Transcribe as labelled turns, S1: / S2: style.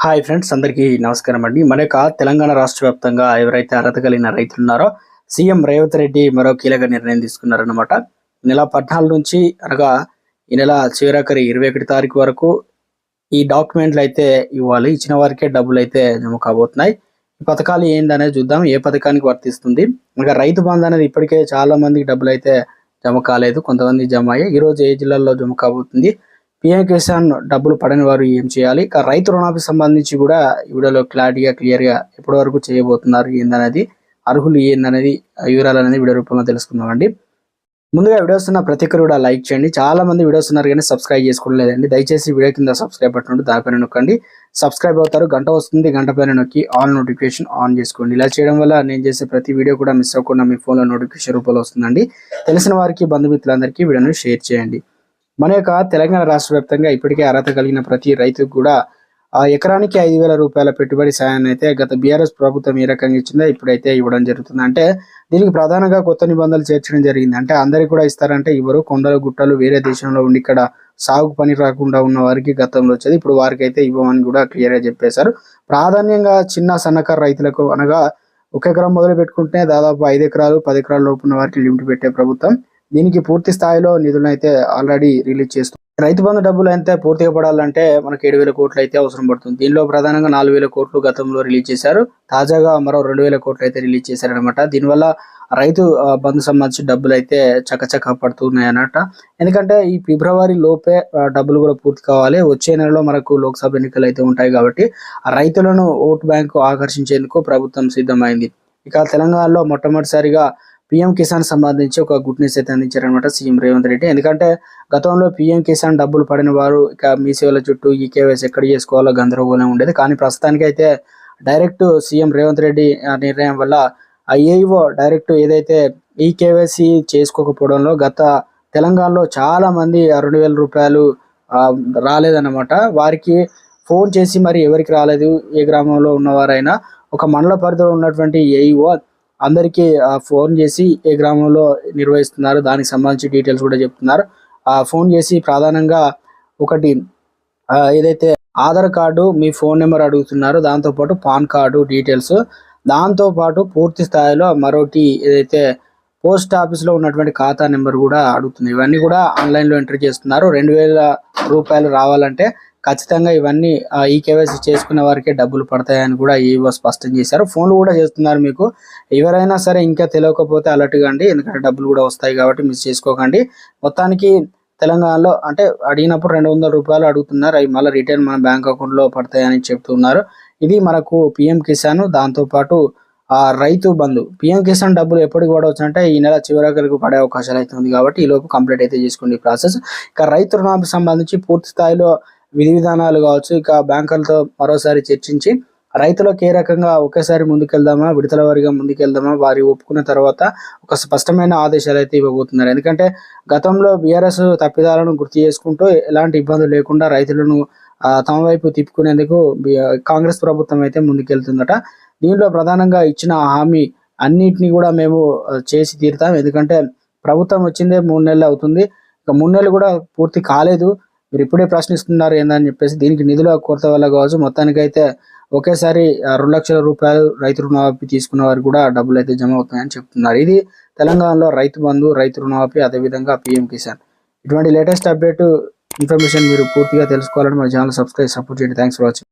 S1: Hi friends అందరికీ నమస్కారం అండి. మన యొక్క తెలంగాణ రాష్ట్ర వ్యాప్తంగా ఎవరైతే అర్హత కలిగిన రైతులు ఉన్నారో సీఎం రేవంత్ రెడ్డి మరో కీలక నిర్ణయం తీసుకున్నారనమాట నెల పద్నాలుగు నుంచి అనగా ఈ నెల చివరాఖరి ఇరవై ఒకటి తారీఖు వరకు ఈ డాక్యుమెంట్లు అయితే ఇవ్వాలి. ఇచ్చిన వారికే డబ్బులు అయితే జమ కాబోతున్నాయి. ఈ పథకాలు ఏందనేది చూద్దాం. ఏ పథకానికి వర్తిస్తుంది? ఇంకా రైతు బంధు అనేది ఇప్పటికే చాలా మందికి డబ్బులు అయితే జమ కాలేదు. కొంతమంది జమ అయ్యాయి. ఈ రోజు ఏ జిల్లాల్లో జమ కాబోతుంది? పిఎం కిసాన్ డబ్బులు పడని వారు ఏం చేయాలి? ఇక రైతు రుణాలకు సంబంధించి కూడా ఈ వీడియోలో క్లారిటీగా క్లియర్గా ఎప్పటి వరకు చేయబోతున్నారు. ఏందనేది? అర్హులు ఏందనేది? వివరాలు అనేది వీడియో రూపంలో తెలుసుకుందామండి. ముందుగా వీడియోస్ ఉన్న ప్రతి ఒక్కరు కూడా లైక్ చేయండి. చాలా మంది వీడియోస్ ఉన్నారు కానీ సబ్స్క్రైబ్ చేసుకోలేదండి. దయచేసి వీడియో కింద సబ్స్క్రైబ్ బటన్ దాకా దానిపైన నొక్కండి. సబ్స్క్రైబ్ అవుతారు గంట వస్తుంది గంట పైన నొక్కి ఆల్ నోటిఫికేషన్ ఆన్ చేసుకోండి. ఇలా చేయడం వల్ల నేను చేసే ప్రతి వీడియో కూడా మిస్ అవ్వకుండా మీ ఫోన్లో నోటిఫికేషన్ రూపంలో వస్తుందండి. తెలిసిన వారికి బంధుమిత్రులందరికీ వీడియోను షేర్ చేయండి. మన యొక్క తెలంగాణ రాష్ట్ర వ్యాప్తంగా ఇప్పటికే అర్హత కలిగిన ప్రతి రైతుకు కూడా ఆ ఎకరానికి ఐదు వేల రూపాయల పెట్టుబడి సాయాన్ని అయితే గత బీఆర్ఎస్ ప్రభుత్వం ఏ రకంగా ఇచ్చిందో ఇప్పుడైతే ఇవ్వడం జరుగుతుంది. అంటే దీనికి ప్రధానంగా కొత్త నిబంధనలు చేర్చడం జరిగింది. అంటే అందరికి కూడా ఇస్తారంటే ఇవ్వరు. కొండలు గుట్టలు వేరే దేశంలో ఉండి ఇక్కడ సాగు పని రాకుండా ఉన్న వారికి గతంలో వచ్చేది. ఇప్పుడు వారికి అయితే ఇవ్వమని కూడా క్లియర్గా చెప్పేశారు. ప్రాధాన్యంగా చిన్న సన్నకారు రైతులకు అనగా ఒక ఎకరం మొదలు పెట్టుకుంటే దాదాపు ఐదు ఎకరాలు పది ఎకరాల లోపు ఉన్న వారికి లిమిట్ పెట్టే ప్రభుత్వం. దీనికి పూర్తి స్థాయిలో నిధులను అయితే ఆల్రెడీ రిలీజ్ చేస్తుంది రైతు బంధు డబ్బులు అయితే పూర్తిగా పడాలంటే మనకి ఏడు వేల కోట్లు అయితే అవసరం పడుతుంది. దీనిలో ప్రధానంగా నాలుగు వేల కోట్లు గతంలో రిలీజ్ చేశారు. తాజాగా మరో రెండు వేల కోట్లు అయితే రిలీజ్ చేశారనమాట దీనివల్ల రైతు బంధు సంబంధించి డబ్బులు అయితే చకచక పడుతున్నాయి అన్నమాట ఎందుకంటే ఈ ఫిబ్రవరి లోపే డబ్బులు కూడా పూర్తి కావాలి. వచ్చే నెలలో మనకు లోక్సభ ఎన్నికలు అయితే ఉంటాయి కాబట్టి ఆ రైతులను ఓటు బ్యాంకు ఆకర్షించేందుకు ప్రభుత్వం సిద్ధమైంది. ఇక తెలంగాణలో మొట్టమొదటిసారిగా పిఎం కిసాన్ సంబంధించి ఒక గుడ్ న్యూస్ అయితే అందించారనమాట సీఎం రేవంత్ రెడ్డి. ఎందుకంటే గతంలో పిఎం కిసాన్ డబ్బులు పడిన వారు ఇక మీ సేవల చుట్టూ ఈ కేవైసీ ఎక్కడ చేసుకోవాలో గందరగోళం ఉండేది. కానీ ప్రస్తుతానికి అయితే డైరెక్ట్ సీఎం రేవంత్ రెడ్డి ఆ నిర్ణయం వల్ల ఐఏఓ డైరెక్ట్ ఏదైతే ఈ కేవైసీ చేసుకోకపోవడంలో గత తెలంగాణలో చాలా మంది రెండు వేల రూపాయలు రాలేదన్నమాట. వారికి ఫోన్ చేసి మరి ఎవరికి రాలేదు ఏ గ్రామంలో ఉన్నవారైనా ఒక మండల పరిధిలో ఉన్నటువంటి ఏఈఓ అందరికీ ఫోన్ చేసి ఏ గ్రామంలో నిర్వహిస్తున్నారు దానికి సంబంధించి డీటెయిల్స్ కూడా చెప్తున్నారు. ఆ ఫోన్ చేసి ప్రధానంగా ఒకటి ఏదైతే ఆధార్ కార్డు మీ ఫోన్ నెంబర్ అడుగుతున్నారు దాంతోపాటు పాన్ కార్డు డీటెయిల్స్. దాంతోపాటు పూర్తి స్థాయిలో మరొకటి ఏదైతే పోస్ట్ ఆఫీస్లో ఉన్నటువంటి ఖాతా నెంబర్ కూడా అడుగుతుంది. ఇవన్నీ కూడా ఆన్లైన్లో ఎంటర్ చేస్తున్నారు. రెండు వేల రూపాయలు రావాలంటే ఖచ్చితంగా ఇవన్నీ ఈ కేవైసీ చేసుకున్న వారికే డబ్బులు పడతాయని కూడా ఈవో స్పష్టం చేశారు. ఫోన్లు కూడా చేస్తున్నారు మీకు. ఎవరైనా సరే ఇంకా తెలియకపోతే అలర్ట్ కండి. ఎందుకంటే డబ్బులు కూడా వస్తాయి కాబట్టి మిస్ చేసుకోకండి. మొత్తానికి తెలంగాణలో అంటే అడిగినప్పుడు రెండు వందల రూపాయలు అడుగుతున్నారు. అవి మళ్ళీ రిటర్న్ మన బ్యాంక్ అకౌంట్లో పడతాయని చెప్తున్నారు. ఇది మనకు పిఎం కిసాన్. దాంతోపాటు ఆ రైతు బంధు పిఎం కిసాన్ డబ్బులు ఎప్పటికి పడవచ్చు ఈ నెల చివరికి పడే అవకాశాలు అయితే ఉంది కాబట్టి ఈ లోపు కంప్లీట్ అయితే చేసుకోండి ప్రాసెస్. ఇక రైతు రుణాలకు సంబంధించి పూర్తి స్థాయిలో విధి విధానాలు కావచ్చు ఇక బ్యాంకులతో మరోసారి చర్చించి రైతులకు ఏ రకంగా ఒకేసారి ముందుకెళ్దామా విడతల వారిగా ముందుకెళ్దామా వారి ఒప్పుకున్న తర్వాత ఒక స్పష్టమైన ఆదేశాలు అయితే ఇవ్వబోతున్నారు. ఎందుకంటే గతంలో బీఆర్ఎస్ తప్పిదాలను గుర్తు చేసుకుంటూ ఎలాంటి ఇబ్బందులు లేకుండా రైతులను తమ వైపు తిప్పుకునేందుకు కాంగ్రెస్ ప్రభుత్వం అయితే ముందుకెళ్తుందట. దీనిలో ప్రధానంగా ఇచ్చిన హామీ అన్నిటిని కూడా మేము చేసి తీరుతాం. ఎందుకంటే ప్రభుత్వం వచ్చిందే మూడు నెలలు అవుతుంది. ఇక మూడు నెలలు కూడా పూర్తి కాలేదు. మీరు ఇప్పుడే ప్రశ్నిస్తున్నారు ఏందని చెప్పేసి దీనికి నిధుల కొరత వల్ల కావచ్చు. మొత్తానికైతే ఒకేసారి ఆ, రెండు లక్షల రూపాయలు రైతు రుణమాఫీ తీసుకున్న వారికి కూడా డబ్బులు అయితే జమ అవుతాయని చెప్తున్నారు. ఇది తెలంగాణలో రైతు బంధు రైతు రుణమాఫీ అదేవిధంగా పిఎం కిసాన్. ఇటువంటి లేటెస్ట్ అప్డేట్ ఇన్ఫర్మేషన్ మీరు పూర్తిగా తెలుసుకోవాలని మన ఛానల్ సబ్స్క్రైబ్ సపోర్ట్ చేయండి. Thanks for watching